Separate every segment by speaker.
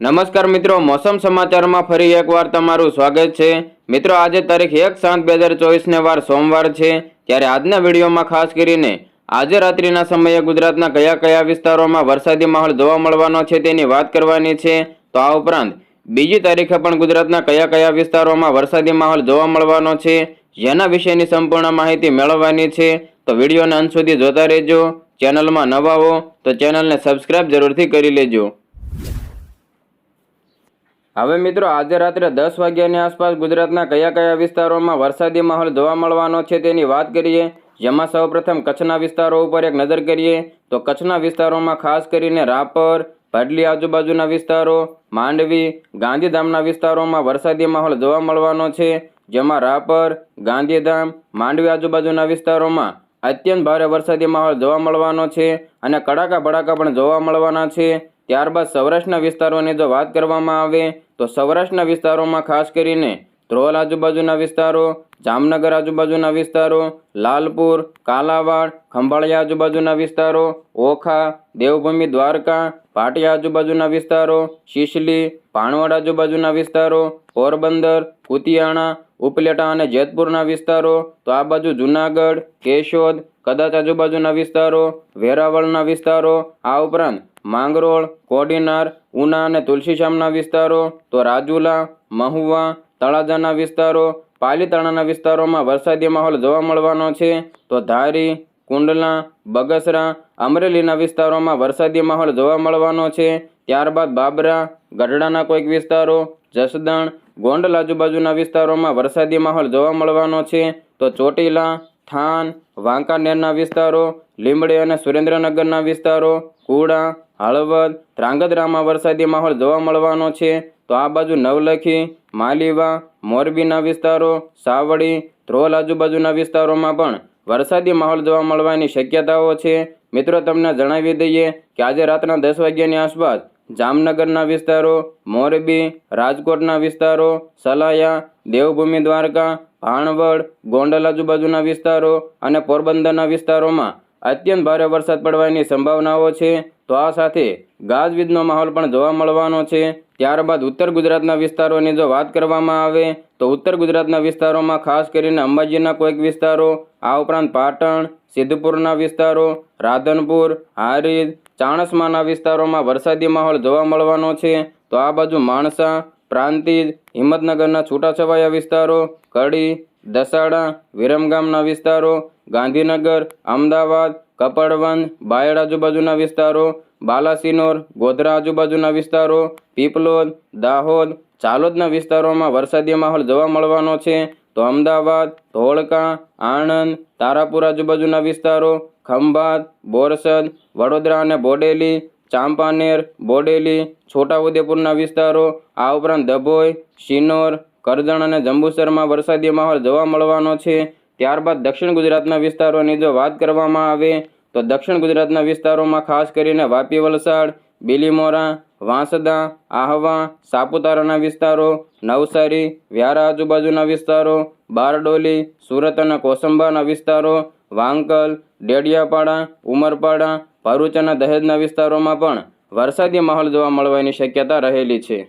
Speaker 1: નમસ્કાર મિત્રો, મોસમ સમાચારમાં ફરી એકવાર તમારું સ્વાગત છે. મિત્રો, આજે તારીખ એક સાત બે હજાર ચોવીસને વાર સોમવાર છે. ત્યારે આજના વિડીયોમાં ખાસ કરીને આજે રાત્રિના સમયે ગુજરાતના કયા કયા વિસ્તારોમાં વરસાદી માહોલ જોવા મળવાનો છે તેની વાત કરવાની છે. તો આ ઉપરાંત બીજી તારીખે પણ ગુજરાતના કયા કયા વિસ્તારોમાં વરસાદી માહોલ જોવા મળવાનો છે, જેના વિશેની સંપૂર્ણ માહિતી મેળવવાની છે. તો વિડીયોને અંત સુધી જોતા રહેજો. ચેનલમાં નવા હો તો ચેનલને સબસ્ક્રાઇબ જરૂરથી કરી લેજો. હવે મિત્રો, આજે રાત્રે દસ વાગ્યાની આસપાસ ગુજરાતના કયા કયા વિસ્તારોમાં વરસાદી માહોલ જોવા મળવાનો છે તેની વાત કરીએ, જેમાં સૌપ્રથમ કચ્છના વિસ્તારો ઉપર એક નજર કરીએ, તો કચ્છના વિસ્તારોમાં ખાસ કરીને રાપર, ભડલી આજુબાજુના વિસ્તારો, માંડવી, ગાંધીધામના વિસ્તારોમાં વરસાદી માહોલ જોવા મળવાનો છે, જેમાં રાપર, ગાંધીધામ, માંડવી આજુબાજુના વિસ્તારોમાં અત્યંત ભારે વરસાદી માહોલ જોવા મળવાનો છે અને કડાકા ભડાકા પણ જોવા મળવાના છે. ત્યારબાદ સૌરાષ્ટ્રના વિસ્તારોની જો વાત કરવામાં આવે, તો સૌરાષ્ટ્રના વિસ્તારોમાં ખાસ કરીને ધ્રોલ આજુબાજુના વિસ્તારો, જામનગર આજુબાજુના વિસ્તારો, લાલપુર, કાલાવાડ, ખંભાળિયા આજુબાજુના વિસ્તારો, ઓખા, દેવભૂમિ, દ્વારકા, પાટિયા આજુબાજુના વિસ્તારો, શિશલી ભાણવડ આજુબાજુના વિસ્તારો, પોરબંદર કુતિયાણા ઉપલેટા અને જેતપુરના વિસ્તારો, તો આ બાજુ જુનાગઢ, કેશોદ, કદાચ આજુબાજુના વિસ્તારો, વેરાવળના વિસ્તારો, આ ઉપરાંત માંગરોળ, કોડીનાર, ઉના અને તુલસીશ્યામના વિસ્તારો, તો રાજુલા, મહુવા, તળાજાના વિસ્તારો, પાલીતાણાના વિસ્તારોમાં વરસાદી માહોલ જોવા મળવાનો છે, તો ધારી, કુંડલા, બગસરા, અમરેલીના વિસ્તારોમાં વરસાદી માહોલ જોવા મળવાનો છે, ત્યારબાદ બાબરા, ગઢડાના કોઈક વિસ્તારો, જસદણ, ગોંડલ આજુબાજુના વિસ્તારોમાં વરસાદી માહોલ જોવા મળવાનો છે, તો ચોટીલા, થાન, વાંકાનેરના વિસ્તારો, લીંબડી અને સુરેન્દ્રનગરના વિસ્તારો કુડા, હળવદ ધ્રાંગધ્રામાં વરસાદી માહોલ જોવા મળવાનો છે. તો આ બાજુ નવલખી, માલીવા, મોરબીના વિસ્તારો, સાવડી, ધ્રોલ આજુબાજુના વિસ્તારોમાં પણ વરસાદી માહોલ જોવા મળવાની શક્યતાઓ છે. મિત્રો, તમને જણાવી દઈએ કે આજે રાતના દસ વાગ્યાની આસપાસ જામનગરના વિસ્તારો, મોરબી, રાજકોટના વિસ્તારો, સલાયા, દેવભૂમિ દ્વારકા, ભાણવડ, ગોંડલ આજુબાજુના વિસ્તારો અને પોરબંદરના વિસ્તારોમાં અત્યંત ભારે વરસાદ પડવાની સંભાવનાઓ છે. તો આ સાથે ગાજવીજનો માહોલ પણ જોવા મળવાનો છે. ત્યારબાદ ઉત્તર ગુજરાતના વિસ્તારોની જો વાત કરવામાં આવે, તો ઉત્તર ગુજરાતના વિસ્તારોમાં ખાસ કરીને અંબાજીના કોઈક વિસ્તારો, આ ઉપરાંત પાટણ, સિદ્ધપુરના વિસ્તારો, રાધનપુર, હારીજ, ચાણસમાના વિસ્તારોમાં વરસાદી માહોલ જોવા મળવાનો છે. તો આ બાજુ માણસા, પ્રાંતિજ, હિંમતનગરના છૂટાછવાયા વિસ્તારો, કડી, દસાડા, વિરમગામના વિસ્તારો ગાંધીનગર, અમદાવાદ કપડવંદ બાયડ આજુબાજુના વિસ્તારો, બાલાસિનોર, ગોધરા આજુબાજુના વિસ્તારો, પીપલોદ, દાહોદ, ચાલોદના વિસ્તારોમાં વરસાદી માહોલ જોવા મળવાનો છે. તો અમદાવાદ, ધોળકા, આણંદ, તારાપુર આજુબાજુના વિસ્તારો, ખંભાત, બોરસદ, વડોદરા અને બોડેલી, ચાંપાનેર, બોડેલી, છોટાઉદેપુરના વિસ્તારો, આ ઉપરાંત દભોઈ, શિનોર, કરજણ અને જંબુસરમાં વરસાદી માહોલ જોવા મળવાનો છે. ત્યારબાદ દક્ષિણ ગુજરાતના વિસ્તારોની જો વાત કરવામાં આવે, તો દક્ષિણ ગુજરાતના વિસ્તારોમાં ખાસ કરીને વાપી, વલસાડ, બિલીમોરા, વાંસદા, આહવા, સાપુતારાના વિસ્તારો, નવસારી, વ્યારા આજુબાજુના વિસ્તારો, બારડોલી, સુરત અને કોસંબાના વિસ્તારો, વાંકલ, ડેડિયાપાડા, ઉમરપાડા, ભરૂચ અને દહેજના વિસ્તારોમાં પણ વરસાદી માહોલ જોવા મળવાની શક્યતા રહેલી છે.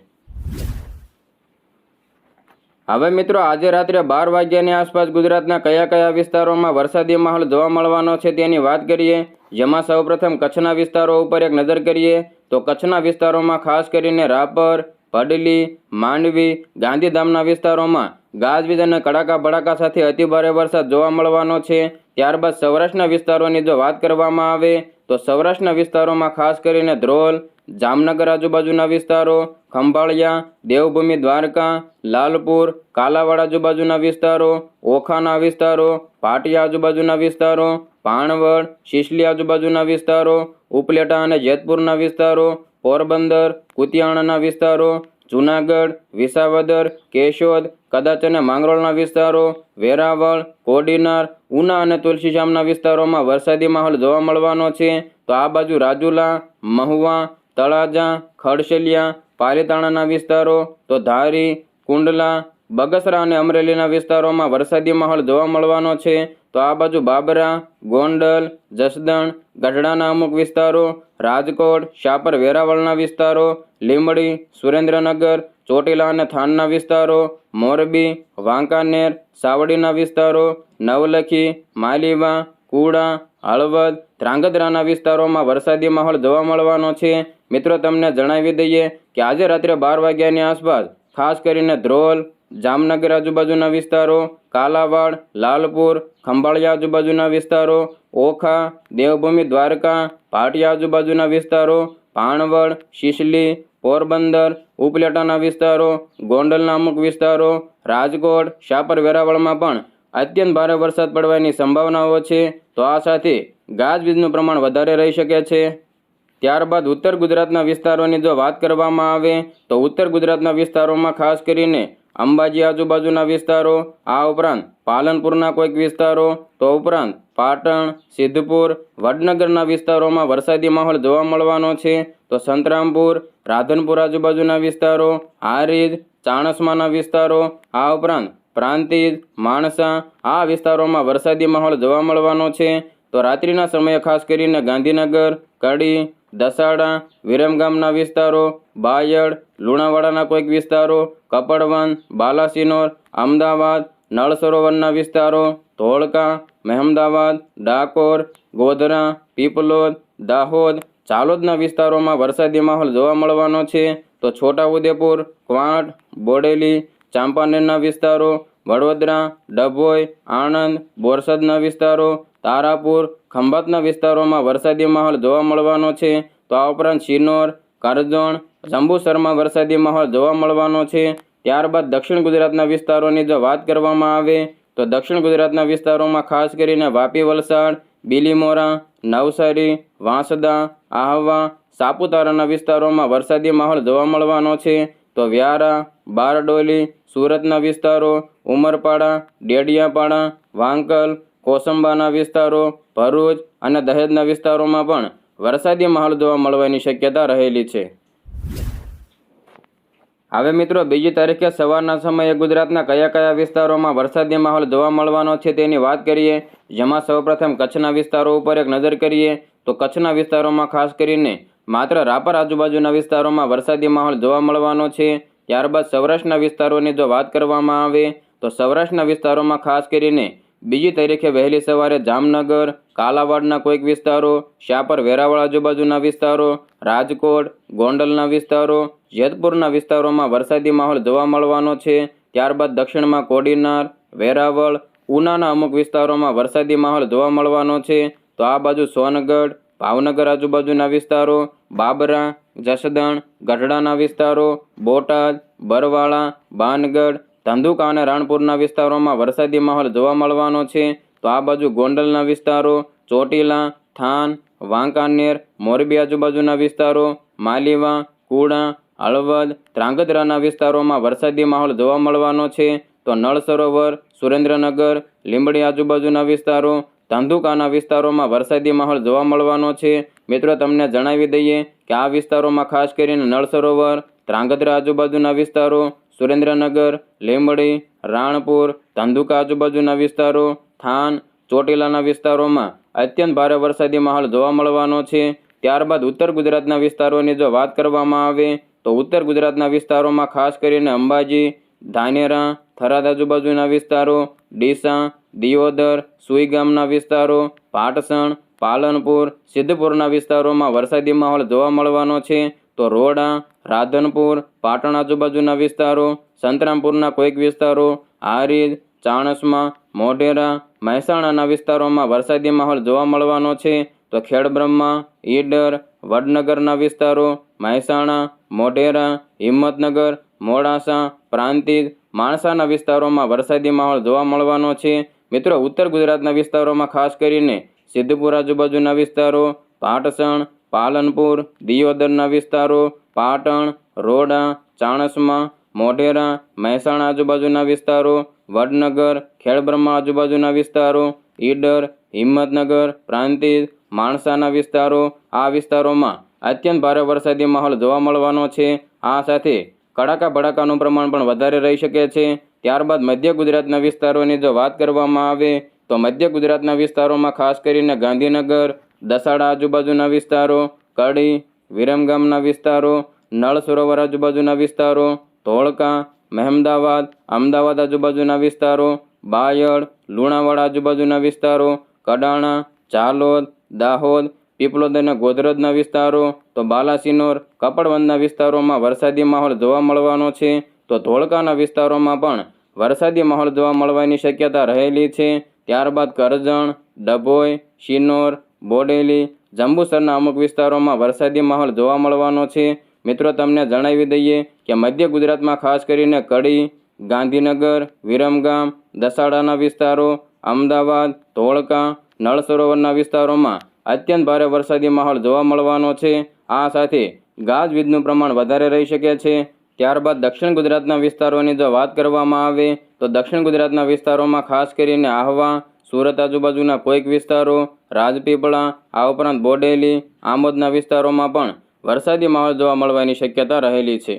Speaker 1: હવે મિત્રો, આજે રાત્રે બાર વાગ્યાની આસપાસ ગુજરાતના કયા કયા વિસ્તારોમાં વરસાદી માહોલ જોવા મળવાનો છે તેની વાત કરીએ. જેમાં સૌપ્રથમ કચ્છના વિસ્તારો ઉપર એક નજર કરીએ તો કચ્છના વિસ્તારોમાં ખાસ કરીને રાપર પડલી માંડવી, ગાંધીધામના વિસ્તારોમાં ગાજવીજ અને કડાકા ભડાકા સાથે અતિભારે વરસાદ જોવા મળવાનો છે. ત્યારબાદ સૌરાષ્ટ્રના વિસ્તારોની જો વાત કરવામાં આવે તો સૌરાષ્ટ્રના વિસ્તારોમાં ખાસ કરીને ધ્રોલ જામનગર આજુબાજુના વિસ્તારો, ખંભાળિયા, દેવભૂમિ, દ્વારકા, લાલપુર, કાલાવાડ આજુબાજુના વિસ્તારો, ઓખાના વિસ્તારો, પાટિયા આજુબાજુના વિસ્તારો ભાણવડ શિશલી આજુબાજુના વિસ્તારો, ઉપલેટા અને જેતપુરના વિસ્તારો, પોરબંદર, કુતિયાણાના વિસ્તારો, જુનાગઢ, વિસાવદર, કેશોદ, કદાચ અને માંગરોળના વિસ્તારો, વેરાવળ, કોડીનાર, ઉના અને તુલસીશ્યામના વિસ્તારોમાં વરસાદી માહોલ જોવા મળવાનો છે. તો આ બાજુ રાજુલા, મહુવા તળાજા, ખડશેલિયા, પાલીતાણાના વિસ્તારો, તો ધારી, કુંડલા, બગસરા અને અમરેલીના વિસ્તારોમાં વરસાદી માહોલ જોવા મળવાનો છે. તો આ બાજુ બાબરા, ગોંડલ, જસદણ, ગઢડાના અમુક વિસ્તારો, રાજકોટ, શાપર વેરાવળના વિસ્તારો, લીંબડી, સુરેન્દ્રનગર, ચોટીલા અને થાનના વિસ્તારો, મોરબી, વાંકાનેર, સાવડીના વિસ્તારો, નવલખી, માલીવા કુડા, હળવદ, ધ્રાંગધ્રાના વિસ્તારોમાં વરસાદી માહોલ જોવા મળવાનો છે. મિત્રો, તમને જણાવી દઈએ કે આજે રાત્રે બાર વાગ્યાની આસપાસ, ખાસ કરીને ધ્રોલ, જામનગર આજુબાજુના વિસ્તારો, કાલાવાડ, લાલપુર, ખંભાળિયા આજુબાજુના વિસ્તારો, ઓખા, દેવભૂમિ, દ્વારકા ભાટિયા આજુબાજુના વિસ્તારો ભાણવડ શિશલી, પોરબંદર, ઉપલેટાના વિસ્તારો ગોંડલના અમુક વિસ્તારો, રાજકોટ, શાપર વેરાવળમાં પણ અત્યંત ભારે વરસાદ પડવાની સંભાવનાઓ છે. તો આ સાથે ગાજવીજનું પ્રમાણ વધારે રહી શકે છે. ત્યારબાદ ઉત્તર ગુજરાતના વિસ્તારોની જો વાત કરવામાં આવે, તો ઉત્તર ગુજરાતના વિસ્તારોમાં ખાસ કરીને અંબાજી આજુબાજુના વિસ્તારો, આ ઉપરાંત પાલનપુરના કોઈક વિસ્તારો, તો ઉપરાંત પાટણ, સિદ્ધપુર, વડનગરના વિસ્તારોમાં વરસાદી માહોલ જોવા મળવાનો છે. તો સંતરામપુર, રાધનપુર આજુબાજુના વિસ્તારો હારીજ ચાણસમાના વિસ્તારો, આ ઉપરાંત પ્રાંતિજ માણસા, આ વિસ્તારોમાં વરસાદી માહોલ જોવા મળવાનો છે. તો રાત્રિના સમયે ખાસ કરીને ગાંધીનગર, કડી, દસાડા વિરમગામના વિસ્તારો, બાયડ, લુણાવાડાના કોઈક વિસ્તારો, કપડવન, બાલાસિનોર, અમદાવાદ નળ સરોવરના વિસ્તારો, ધોળકા, મહેમદાવાદ, ડાકોર, ગોધરા, પીપલોદ, દાહોદ, ચાલોદના વિસ્તારોમાં વરસાદી માહોલ જોવા મળવાનો છે. તો છોટાઉદેપુર, ક્વાંટ, બોડેલી ચાંપાનેરના વિસ્તારો, વડોદરા, ડભોઈ, આણંદ, બોરસદના વિસ્તારો, તારાપુર, ખંભાતના વિસ્તારોમાં વરસાદી માહોલ જોવા મળવાનો છે. તો આ ઉપરાંત શિનોર, કરજણ, જંબુસરમાં વરસાદી માહોલ જોવા મળવાનો છે. ત્યારબાદ દક્ષિણ ગુજરાતના વિસ્તારોની જો વાત કરવામાં આવે, તો દક્ષિણ ગુજરાતના વિસ્તારોમાં ખાસ કરીને વાપી, વલસાડ, બીલીમોરા, નવસારી, વાંસદા, આહવા, સાપુતારાના વિસ્તારોમાં વરસાદી માહોલ જોવા મળવાનો છે. તો વ્યારા, બારડોલી સુરતના વિસ્તારો, ઉમરપાડા, ડેડિયાપાડા, વાંકલ, કોસંબાના વિસ્તારો, ભરૂચ અને દહેજના વિસ્તારોમાં પણ વરસાદી માહોલ જોવા મળવાની શક્યતા રહેલી છે. હવે મિત્રો, બીજી તારીખે સવારના સમયે ગુજરાતના કયા કયા વિસ્તારોમાં વરસાદી માહોલ જોવા મળવાનો છે તેની વાત કરીએ, જેમાં સૌપ્રથમ કચ્છના વિસ્તારો ઉપર એક નજર કરીએ, તો કચ્છના વિસ્તારોમાં ખાસ કરીને માત્ર રાપર આજુબાજુના વિસ્તારોમાં વરસાદી માહોલ જોવા મળવાનો છે. ત્યારબાદ સૌરાષ્ટ્રના વિસ્તારોની જો વાત કરવામાં આવે, તો સૌરાષ્ટ્રના વિસ્તારોમાં ખાસ કરીને બીજી તારીખે વહેલી સવારે જામનગર, કાલાવાડના કોઈક વિસ્તારો શાપર વેરાવળ આજુબાજુના વિસ્તારો, રાજકોટ, ગોંડલના વિસ્તારો, જેતપુરના વિસ્તારોમાં વરસાદી માહોલ જોવા મળવાનો છે. ત્યારબાદ દક્ષિણમાં કોડીનાર, વેરાવળ, ઉનાના અમુક વિસ્તારોમાં વરસાદી માહોલ જોવા મળવાનો છે. તો આ બાજુ સોનગઢ, ભાવનગર આજુબાજુના વિસ્તારો બાબરા, જસદણ, ગઢડાના વિસ્તારો, બોટાદ, બરવાળા બાનગઢ ધંધુકા અને રાણપુરના વિસ્તારોમાં વરસાદી માહોલ જોવા મળવાનો છે. તો આ બાજુ ગોંડલના વિસ્તારો, ચોટીલા, થાન, વાંકાનેર, મોરબી આજુબાજુના વિસ્તારો, માલીવા, કુડા, હળવદ ત્રાંગધ્રાના વિસ્તારોમાં વરસાદી માહોલ જોવા મળવાનો છે. તો નળ સરોવર, સુરેન્દ્રનગર, લીંબડી આજુબાજુના વિસ્તારો, ધંધુકાના વિસ્તારોમાં વરસાદી માહોલ જોવા મળવાનો છે. મિત્રો, તમને જણાવી દઈએ કે આ વિસ્તારોમાં ખાસ કરીને નળ સરોવર ત્રાંગધ્રા આજુબાજુના વિસ્તારો, સુરેન્દ્રનગર, લીંબડી, રાણપુર, ધંધુકા આજુબાજુના વિસ્તારો, થાન, ચોટીલાના વિસ્તારોમાં અત્યંત ભારે વરસાદી માહોલ જોવા મળવાનો છે. ત્યારબાદ ઉત્તર ગુજરાતના વિસ્તારોની જો વાત કરવામાં આવે, તો ઉત્તર ગુજરાતના વિસ્તારોમાં ખાસ કરીને અંબાજી, ધાનેરા, થરાદ આજુબાજુના વિસ્તારો, ડીસા, દિયોદર સુઈગામના વિસ્તારો, પાટસણ પાલનપુર, સિદ્ધપુરના વિસ્તારોમાં વરસાદી માહોલ જોવા મળવાનો છે. તો રોડા, રાધનપુર, પાટણ આજુબાજુના વિસ્તારો, સંતરામપુરના કોઈક વિસ્તારો હારીજ ચાણસમા, મોઢેરા, મહેસાણાના વિસ્તારોમાં વરસાદી માહોલ જોવા મળવાનો છે. તો ખેડબ્રહ્મા, ઈડર, વડનગરના વિસ્તારો, મહેસાણા, મોઢેરા, હિંમતનગર, મોડાસા, પ્રાંતિજ, માણસાના વિસ્તારોમાં વરસાદી માહોલ જોવા મળવાનો છે. મિત્રો, ઉત્તર ગુજરાતના વિસ્તારોમાં ખાસ કરીને સિદ્ધપુર આજુબાજુના વિસ્તારો, પાટસણ, પાલનપુર, દિયોદરના વિસ્તારો, પાટણ, રોડા, ચાણસમા, મોઢેરા, મહેસાણા આજુબાજુના વિસ્તારો, વડનગર, ખેડબ્રહ્મા આજુબાજુના વિસ્તારો, ઈડર, હિંમતનગર, પ્રાંતિજ, માણસાના વિસ્તારો, આ વિસ્તારોમાં અત્યંત ભારે વરસાદી માહોલ જોવા મળવાનો છે. આ સાથે કડાકા ભડાકાનું પ્રમાણ પણ વધારે રહી શકે છે. ત્યારબાદ મધ્ય ગુજરાતના વિસ્તારોની જો વાત કરવામાં આવે તો મધ્ય ગુજરાતના વિસ્તારોમાં ખાસ કરીને ગાંધીનગર, દસાડા આજુબાજુના વિસ્તારો, કડી, વિરમગામના વિસ્તારો, નળ સરોવર આજુબાજુના વિસ્તારો, ધોળકા, મહેમદાવાદ, અમદાવાદ આજુબાજુના વિસ્તારો, બાયડ, લુણાવાડા આજુબાજુના વિસ્તારો, કડાણા, ચાલોદ, દાહોદ, પીપલોદ અને ગોધરજના વિસ્તારો, તો બાલાસિનોર કપડવંદના વિસ્તારોમાં વરસાદી માહોલ જોવા મળવાનો છે. તો ધોળકાના વિસ્તારોમાં પણ વરસાદી માહોલ જોવા મળવાની શક્યતા રહેલી છે. ત્યારબાદ કરજણ, ડભોઈ, શિનોર, બોડેલી, જંબુસરના અમુક વિસ્તારોમાં વરસાદી માહોલ જોવા મળવાનો છે. મિત્રો, તમને જણાવી દઈએ કે મધ્ય ગુજરાતમાં ખાસ કરીને કડી, ગાંધીનગર, વિરમગામ, દસાડાના વિસ્તારો, અમદાવાદ, ધોળકા નળ સરોવરના વિસ્તારોમાં અત્યંત ભારે વરસાદી માહોલ જોવા મળવાનો છે. આ સાથે ગાજવીજનું પ્રમાણ વધારે રહી શકે છે. ત્યારબાદ દક્ષિણ ગુજરાતના વિસ્તારોની જો વાત કરવામાં આવે તો દક્ષિણ ગુજરાતના વિસ્તારોમાં ખાસ કરીને આહવા, સુરત આજુબાજુના કોઈક વિસ્તારો, રાજપીપળા, આ ઉપરાંત બોડેલી, આમોદના વિસ્તારોમાં પણ વરસાદી માહોલ જોવા મળવાની શક્યતા રહેલી છે.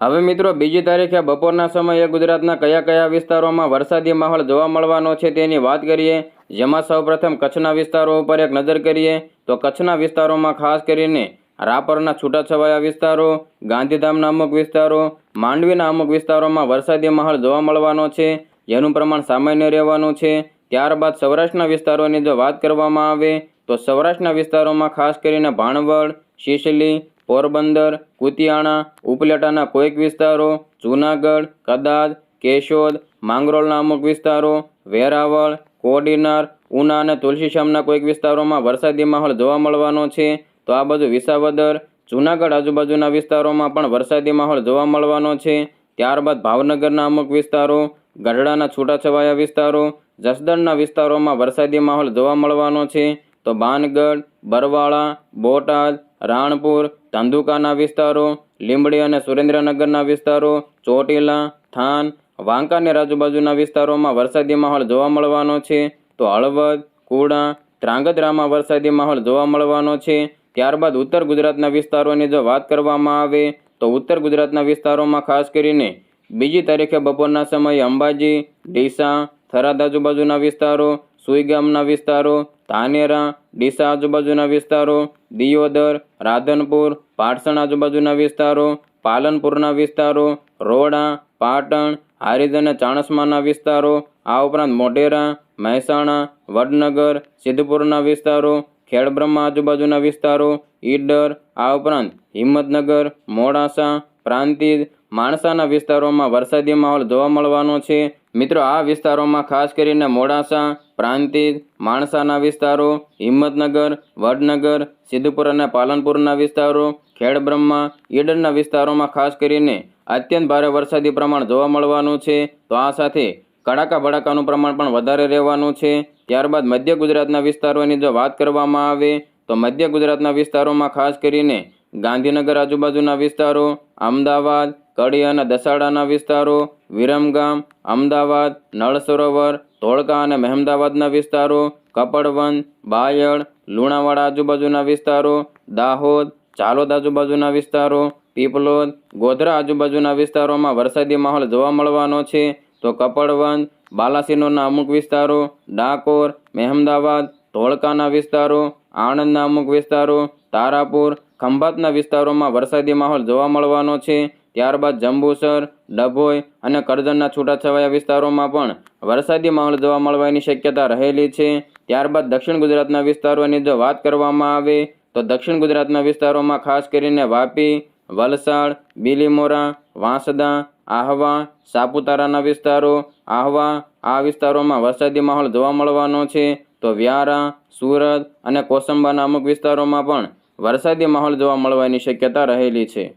Speaker 1: હવે મિત્રો બીજી તારીખે બપોરના સમયે ગુજરાતના કયા કયા વિસ્તારોમાં વરસાદી માહોલ જોવા મળવાનો છે તેની વાત કરીએ. જેમાં સૌપ્રથમ કચ્છના વિસ્તારો ઉપર એક નજર કરીએ તો કચ્છના વિસ્તારોમાં ખાસ કરીને રાપરના છૂટાછવાયા વિસ્તારો ગાંધીધામના અમુક વિસ્તારો માંડવીના અમુક વિસ્તારોમાં વરસાદી માહોલ જોવા મળવાનો છે. જેનું પ્રમાણ સામાન્ય રહેવાનું છે. ત્યારબાદ સૌરાષ્ટ્રના વિસ્તારોની જો વાત કરવામાં આવે, તો સૌરાષ્ટ્રના વિસ્તારોમાં ખાસ કરીને ભાણવડ શિશલી પોરબંદર, કુતિયાણા, ઉપલેટાના કોઈક વિસ્તારો, જૂનાગઢ કદાદ કેશોદ માંગરોળના અમુક વિસ્તારો, વેરાવળ, કોડીનાર, ઉના અને તુલસીશ્યામના કોઈક વિસ્તારોમાં વરસાદી માહોલ જોવા મળવાનો છે. તો આ બાજુ વિસાવદર, જૂનાગઢ આજુબાજુના વિસ્તારોમાં પણ વરસાદી માહોલ જોવા મળવાનો છે. ત્યારબાદ ભાવનગરના અમુક વિસ્તારો, ગઢડાના છૂટાછવાયા વિસ્તારો, જસદણના વિસ્તારોમાં વરસાદી માહોલ જોવા મળવાનો છે. તો બાનગઢ બરવાળા, બોટાદ, રાણપુર, ધંધુકાના વિસ્તારો, લીંબડી અને સુરેન્દ્રનગરના વિસ્તારો, ચોટીલા, થાન વાંકાનેર આજુબાજુના વિસ્તારોમાં વરસાદી માહોલ જોવા મળવાનો છે. તો હળવદ, કુડા ત્રાંગધ્રામાં વરસાદી માહોલ જોવા મળવાનો છે. ત્યારબાદ ઉત્તર ગુજરાતના વિસ્તારોની જો વાત કરવામાં આવે તો ઉત્તર ગુજરાતના વિસ્તારોમાં ખાસ કરીને બીજી તારીખે બપોરના સમયે અંબાજી, ડીસા, થરાદ આજુબાજુના વિસ્તારો સુઈગામના વિસ્તારો, ધાનેરા, ડીસા આજુબાજુના વિસ્તારો, દિયોદર, રાધનપુર, પાટસણ આજુબાજુના વિસ્તારો, પાલનપુરના વિસ્તારો રોડા પાટણ, હારીજ અને ચાણસમાના વિસ્તારો, આ ઉપરાંત મોઢેરા, મહેસાણા, વડનગર, સિદ્ધપુરના વિસ્તારો ખેડબ્રહ્મા આજુબાજુના વિસ્તારો, ઈડર, આ ઉપરાંત હિંમતનગર, મોડાસા, પ્રાંતિજ, માણસાના વિસ્તારોમાં વરસાદી માહોલ જોવા મળવાનો છે. મિત્રો, આ વિસ્તારોમાં ખાસ કરીને મોડાસા, પ્રાંતિજ, માણસાના વિસ્તારો, હિંમતનગર, વડનગર, સિદ્ધપુર અને પાલનપુરના વિસ્તારો ખેડબ્રહ્મા ઈડરના વિસ્તારોમાં ખાસ કરીને અત્યંત ભારે વરસાદી પ્રમાણ જોવા મળવાનું છે. તો આ સાથે કડાકા ભડાકાનું પ્રમાણ પણ વધારે રહેવાનું છે. ત્યારબાદ મધ્ય ગુજરાતના વિસ્તારોની જો વાત કરવામાં આવે, તો મધ્ય ગુજરાતના વિસ્તારોમાં ખાસ કરીને ગાંધીનગર આજુબાજુના વિસ્તારો, અમદાવાદ, કડી અને દસાડાના વિસ્તારો, વિરમગામ, અમદાવાદ નળ સરોવર ધોળકા અને મહેમદાવાદના વિસ્તારો કપડવંદ બાયડ, લુણાવાડા આજુબાજુના વિસ્તારો, દાહોદ, ચાલોદ આજુબાજુના વિસ્તારો, પીપલોદ, ગોધરા આજુબાજુના વિસ્તારોમાં વરસાદી માહોલ જોવા મળવાનો છે. તો કપડવંદ બાલાસિનોરના અમુક વિસ્તારો, ડાકોર, મહેમદાવાદ, ધોળકાના વિસ્તારો, આણંદના અમુક વિસ્તારો, તારાપુર, ખંભાતના વિસ્તારોમાં વરસાદી માહોલ જોવા મળવાનો છે. ત્યારબાદ જંબુસર, ડભોઈ અને કરજણના છૂટાછવાયા વિસ્તારોમાં પણ વરસાદી માહોલ જોવા મળવાની શક્યતા રહેલી છે. ત્યારબાદ દક્ષિણ ગુજરાતના વિસ્તારોની જો વાત કરવામાં આવે, તો દક્ષિણ ગુજરાતના વિસ્તારોમાં ખાસ કરીને વાપી, વલસાડ, બીલીમોરા, વાંસદા આહવા, સાપુતારાના વિસ્તારો, આહવા, આ વિસ્તારોમાં વરસાદી માહોલ જોવા મળવાનો છે. તો વ્યારા, સુરત અને કોસંબાના અમુક વિસ્તારોમાં પણ વરસાદી માહોલ જોવા મળવાની શક્યતા રહેલી છે.